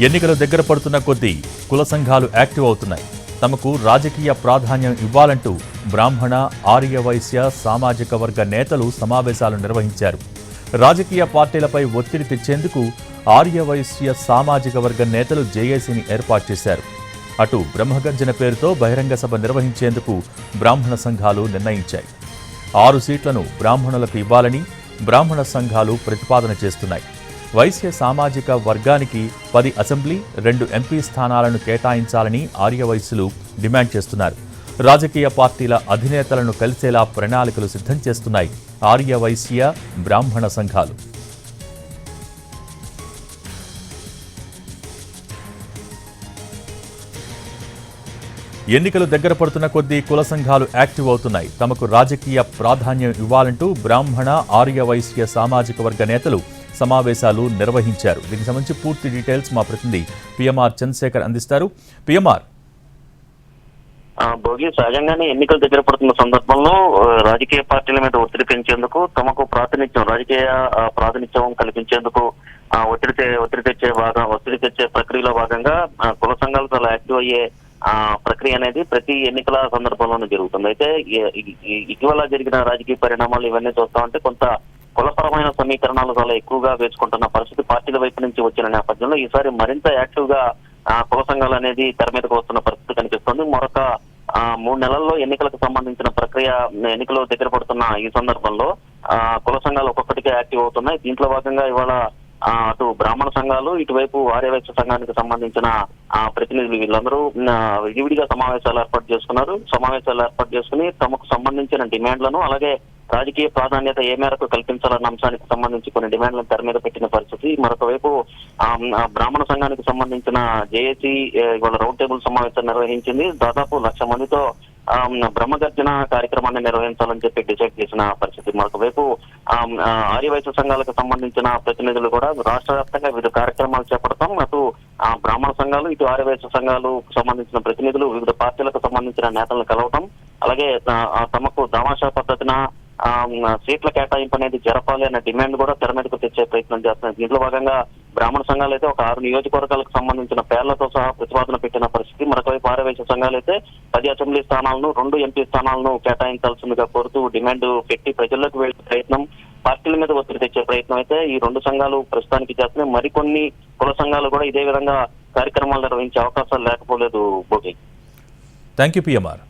ఎన్నికలు దగ్గర పడుతున్న కొద్దీ కుల సంఘాలు యాక్టివ్ అవుతున్నాయి. తమకు రాజకీయ ప్రాధాన్యం ఇవ్వాలంటూ బ్రాహ్మణ ఆర్యవైశ్య సామాజిక వర్గ నేతలు సమావేశాలు నిర్వహించారు. రాజకీయ పార్టీలపై ఒత్తిడి తెచ్చేందుకు ఆర్యవైశ్య సామాజిక వర్గ నేతలు జేఏసీని ఏర్పాటు చేశారు. అటు బ్రహ్మగర్జన పేరుతో బహిరంగ సభ నిర్వహించేందుకు బ్రాహ్మణ సంఘాలు నిర్ణయించాయి. ఆరు సీట్లను బ్రాహ్మణులకు ఇవ్వాలని బ్రాహ్మణ సంఘాలు ప్రతిపాదన చేస్తున్నాయి. వైశ్య సామాజిక వర్గానికి పది అసెంబ్లీ రెండు ఎంపీ స్థానాలను కేటాయించాలని ఆర్యవైశ్యులు డిమాండ్ చేస్తున్నారు. రాజకీయ పార్టీల అధినేతలను కలిసేలా ప్రణాళికలు సిద్ధం చేస్తున్నాయి ఆర్యవైశ్య బ్రాహ్మణ సంఘాలు. ఎన్నికలు దగ్గర పడుతున్న కొద్దీ కుల సంఘాలు యాక్టివ్ అవుతున్నాయి. తమకు రాజకీయ ప్రాధాన్యం ఇవ్వాలంటూ బ్రాహ్మణ ఆర్యవైశ్య సామాజిక వర్గ నేతలు సమావేశాలు నిర్వహించారు. దీనికి సంబంధించి పూర్తి డీటెయిల్స్ మా ప్రతినిధి పిఎంఆర్ చంద్రశేఖర్ అందిస్తారు. పిఎంఆర్. భోగి సహజంగానే ఎన్నికలు దగ్గర పడుతున్న సందర్భంలో రాజకీయ పార్టీల మీద ఒత్తిడి పెంచేందుకు తమకు ప్రాతినిధ్యం రాజకీయ ప్రాతినిధ్యం కల్పించేందుకు ఒత్తిడి ఒత్తిడి తెచ్చే భాగం ఒత్తిడి తెచ్చే ప్రక్రియలో భాగంగా కుల సంఘాలు చాలా యాక్టివ్ అయ్యే ఆ, ప్రక్రియ అనేది ప్రతి ఎన్నికల సందర్భంలోనూ జరుగుతుంది. అయితే ఇటీవల జరిగిన రాజకీయ పరిణామాలు ఇవన్నీ చూస్తామంటే కొంత కులపరమైన సమీకరణాలు చాలా ఎక్కువగా వేసుకుంటున్న పరిస్థితి పార్టీల వైపు నుంచి వచ్చిన నేపథ్యంలో ఈసారి మరింత యాక్టివ్గా కుల సంఘాలు అనేది తెర మీదకు వస్తున్న పరిస్థితి కనిపిస్తుంది. మరొక మూడు నెలల్లో ఎన్నికలకు సంబంధించిన ప్రక్రియ ఎన్నికలు దగ్గర పడుతున్న ఈ సందర్భంలో ఆ, కుల సంఘాలు ఒక్కొక్కటిగా యాక్టివ్ అవుతున్నాయి. దీంట్లో భాగంగా ఇవాళ అటు బ్రాహ్మణ సంఘాలు ఇటువైపు ఆర్యవైశ్య సంఘానికి సంబంధించిన ఆ, ప్రతినిధులు వీళ్ళందరూ విడివిడిగా సమావేశాలు ఏర్పాటు చేసుకున్నారు. సమావేశాలు ఏర్పాటు చేసుకుని తమకు సంబంధించిన డిమాండ్లను అలాగే రాజకీయ ప్రాధాన్యత ఏ మేరకు కల్పించాలన్న అంశానికి సంబంధించి కొన్ని డిమాండ్లను తెర మీద పెట్టిన పరిస్థితి. మరొక వైపు బ్రాహ్మణ సంఘానికి సంబంధించిన జేఏసీ ఇవాళ రౌండ్ టేబుల్ సమావేశం నిర్వహించింది. దాదాపు లక్ష మందితో బ్రహ్మగర్జన కార్యక్రమాన్ని నిర్వహించాలని చెప్పి డిసైడ్ చేసిన పరిస్థితి. మరొక వైపు ఆర్యవైశ్య సంఘాలకు సంబంధించిన ప్రతినిధులు కూడా రాష్ట్ర వ్యాప్తంగా వివిధ కార్యక్రమాలు చేపడతాం. అటు ఆ, బ్రాహ్మణ సంఘాలు ఇటు ఆర్యవైశ్య సంఘాలు సంబంధించిన ప్రతినిధులు వివిధ పార్టీలకు సంబంధించిన నేతలను కలవటం. అలాగే తమకు తమాషా పద్ధతిన సీట్ల కేటాయింపు అనేది జరపాలి అనే డిమాండ్ కూడా తెర మీదకు తెచ్చే ప్రయత్నం చేస్తున్నారు దీంట్లో భాగంగా బ్రాహ్మణ సంఘాలు అయితే ఒక ఆరు నియోజకవర్గాలకు సంబంధించిన పేర్లతో సహా ప్రతిపాదన పెట్టిన పరిస్థితి. మరొకవైపు ఆరవేశ సంఘాలు అయితే పది అసెంబ్లీ స్థానాలను రెండు ఎంపీ స్థానాలను కేటాయించాల్సిందిగా కోరుతూ డిమాండ్ పెట్టి ప్రజల్లోకి వెళ్ళే ప్రయత్నం పార్టీల మీద ఒత్తిడి తెచ్చే ప్రయత్నం అయితే ఈ రెండు సంఘాలు ప్రస్తుతానికి చేస్తున్నాయి. మరికొన్ని కుల సంఘాలు కూడా ఇదే విధంగా కార్యక్రమాలు నిర్వహించే అవకాశాలు లేకపోలేదు బోటి. Thank you PMR